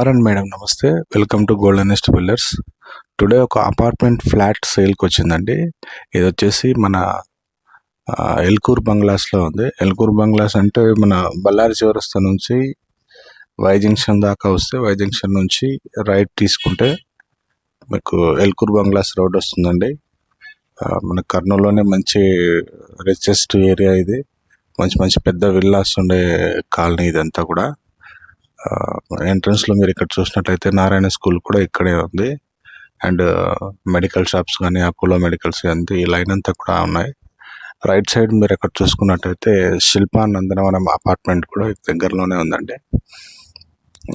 అరణ్ madam నమస్తే. Welcome to golden nest builders today ఒక apartment flat సేల్కి వచ్చిందండి. ఇది వచ్చేసి మన ఎల్కూర్ బంగ్లాస్లో ఉంది. ఎల్కూర్ బంగ్లాస్ అంటే మన బళ్ళారి చివరస్తా నుంచి వై జంక్షన్ దాకా వస్తే వై జంక్షన్ నుంచి రైట్ తీసుకుంటే మీకు ఎల్కూర్ బంగ్లాస్ రోడ్ వస్తుందండి. మన కర్నూలులోనే మంచి రిచెస్ట్ ఏరియా ఇది. మంచి మంచి పెద్ద విల్లాస్ ఉండే కాలనీ ఇదంతా కూడా. ఎంట్రన్స్లో మీరు ఇక్కడ చూసినట్లయితే నారాయణ స్కూల్ కూడా ఇక్కడే ఉంది. అండ్ మెడికల్ షాప్స్ కానీ అపోలో మెడికల్స్ కానీ ఈ లైన్ అంతా కూడా ఉన్నాయి. రైట్ సైడ్ మీరు అక్కడ చూసుకున్నట్టయితే శిల్పానందనవనం అపార్ట్మెంట్ కూడా దగ్గరలోనే ఉందండి.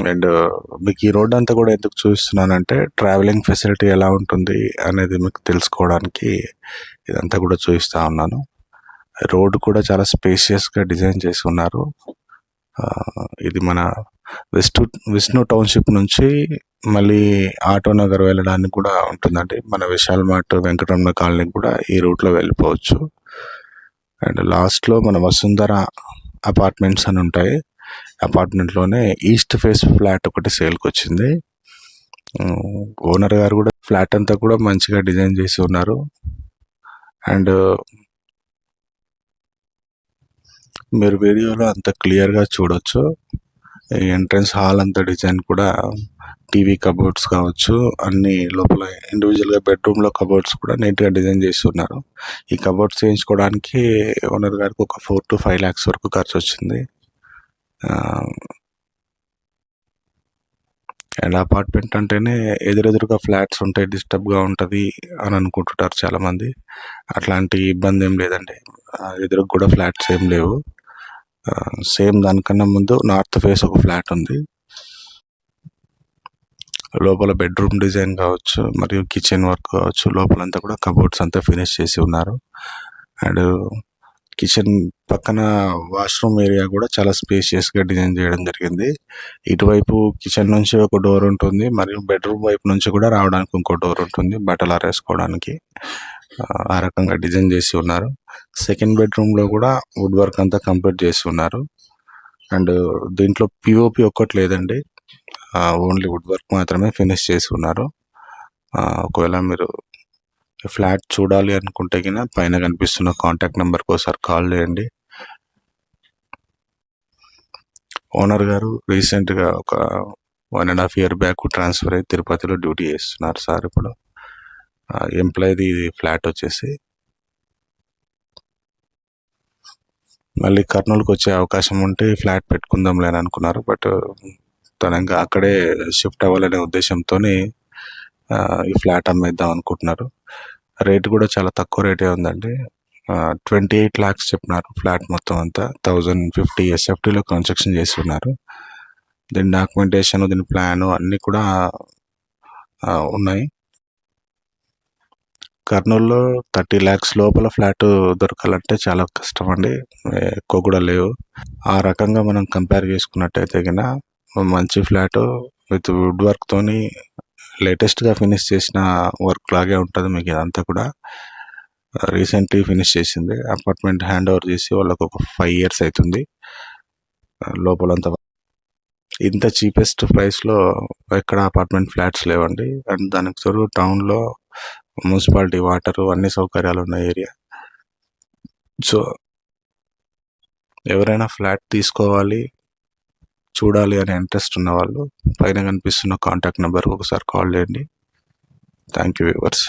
అండ్ మీకు ఈ రోడ్ అంతా కూడా ఎందుకు చూపిస్తున్నానంటే ట్రావెలింగ్ ఫెసిలిటీ ఎలా ఉంటుంది అనేది మీకు తెలుసుకోవడానికి ఇదంతా కూడా చూపిస్తా ఉన్నాను. రోడ్ కూడా చాలా స్పేషియస్గా డిజైన్ చేసి ఉన్నారు. ఇది మన వెస్ట్ విష్ణు టౌన్షిప్ నుంచి మళ్ళీ ఆటో నగర్ వెళ్ళడానికి కూడా ఉంటుందండి. మన విశాల్ మార్ట్ వెంకటరమణ కాలనీ కూడా ఈ రూట్లో వెళ్ళిపోవచ్చు. అండ్ లాస్ట్లో మన వసుంధర అపార్ట్మెంట్స్ అని ఉంటాయి. అపార్ట్మెంట్లోనే ఈస్ట్ ఫేస్ ఫ్లాట్ ఒకటి సేల్కి వచ్చింది ఓనర్ గారు కూడా ఫ్లాట్ అంతా కూడా మంచిగా డిజైన్ చేసి ఉన్నారు. అండ్ మీరు వీడియోలో అంత క్లియర్గా చూడొచ్చు. ఎంట్రన్స్ హాల్ అంతా డిజైన్ కూడా టీవీ కబోర్డ్స్ కావచ్చు అన్ని లోపల ఇండివిజువల్గా బెడ్రూమ్లో కబోర్డ్స్ కూడా నీట్గా డిజైన్ చేస్తున్నారు. ఈ కబోర్డ్స్ చేయించుకోవడానికి ఓనర్ గారికి ఒక ఫోర్ టు ఫైవ్ ల్యాక్స్ వరకు ఖర్చు వచ్చింది. అండ్ అపార్ట్మెంట్ అంటేనే ఎదురెదురుగా ఫ్లాట్స్ ఉంటాయి డిస్టర్బ్గా ఉంటుంది అని అనుకుంటుంటారు చాలామంది. అట్లాంటి ఇబ్బంది ఏం లేదండి. ఎదురుకు ఎదురుగా కూడా ఫ్లాట్స్ ఏం లేవు. సేమ్ దానికన్నా ముందు నార్త్ ఫేస్ ఒక ఫ్లాట్ ఉంది. లోపల బెడ్రూమ్ డిజైన్ కావచ్చు మరియు కిచెన్ వర్క్ కావచ్చు లోపలంతా కూడా కబోర్డ్స్ అంతా ఫినిష్ చేసి ఉన్నారు. అండ్ కిచెన్ పక్కన వాష్రూమ్ ఏరియా కూడా చాలా స్పేషియస్గా డిజైన్ చేయడం జరిగింది. ఇటువైపు కిచెన్ నుంచి ఒక డోర్ ఉంటుంది మరియు బెడ్రూమ్ వైపు నుంచి కూడా రావడానికి ఇంకో డోర్ ఉంటుంది బట్టలు ఆరేసుకోవడానికి. ఆ, రకంగా డిజైన్ చేసి ఉన్నారు. సెకండ్ బెడ్రూమ్లో కూడా వుడ్ వర్క్ అంతా కంప్లీట్ చేసి ఉన్నారు. అండ్ దీంట్లో పిఓపి ఒక్కటి లేదండి. ఓన్లీ వుడ్ వర్క్ మాత్రమే ఫినిష్ చేసి ఉన్నారు. ఒకవేళ మీరు ఫ్లాట్ చూడాలి అనుకుంటే కింద పైన కనిపిస్తున్న కాంటాక్ట్ నెంబర్కి ఒకసారి కాల్ చేయండి. ఓనర్ గారు రీసెంట్గా ఒక one and half year back transfer అయ్యి తిరుపతిలో డ్యూటీ చేస్తున్నారు సార్ ఇప్పుడు. ఎంప్లాయీది ఫ్లాట్ వచ్చేసి. మళ్ళీ కర్నూలుకి వచ్చే అవకాశం ఉంటే ఫ్లాట్ పెట్టుకుందాంలే అని అనుకున్నారు. బట్ తనంగా ఇంకా అక్కడే షిఫ్ట్ అవ్వాలనే ఉద్దేశంతో ఈ ఫ్లాట్ అమ్మేద్దాం అనుకుంటున్నారు. రేట్ కూడా చాలా తక్కువ రేటే ఉందండి. ట్వంటీ ఎయిట్ ల్యాక్స్ చెప్పినారు ఫ్లాట్ మొత్తం అంతా. థౌజండ్ ఫిఫ్టీ ఎస్ఎఫ్టీలో కన్స్ట్రక్షన్ చేసి ఉన్నారు దీని డాక్యుమెంటేషన్ దీని ప్లాన్ అన్నీ కూడా ఉన్నాయి. కర్నూలులో థర్టీ ల్యాక్స్ లోపల ఫ్లాట్ దొరకాలంటే చాలా కష్టం అండి ఎక్కువ కూడా లేవు. ఆ రకంగా మనం కంపేర్ చేసుకున్నట్టయితే కింద మంచి ఫ్లాట్ విత్ వుడ్ వర్క్తోని లేటెస్ట్గా ఫినిష్ చేసిన వర్క్ లాగే ఉంటుంది మీకు ఇదంతా కూడా. రీసెంట్లీ ఫినిష్ చేసింది. అపార్ట్మెంట్ హ్యాండ్ ఓవర్ చేసి వాళ్ళకు ఒక ఫైవ్ ఇయర్స్ అవుతుంది లోపలంతా. ఇంత చీపెస్ట్ ప్రైస్లో ఎక్కడ అపార్ట్మెంట్ ఫ్లాట్స్ లేవండి. అండ్ దానికి చూడు టౌన్లో మున్సిపాలిటీ వాటర్ అన్ని సౌకర్యాలు ఉన్న ఏరియా. సో ఎవరైనా ఫ్లాట్ తీసుకోవాలి చూడాలి అనే ఇంట్రెస్ట్ ఉన్న వాళ్ళు పైన కనిపిస్తున్న కాంటాక్ట్ నెంబర్కి ఒకసారి కాల్ చేయండి. Thank you viewers.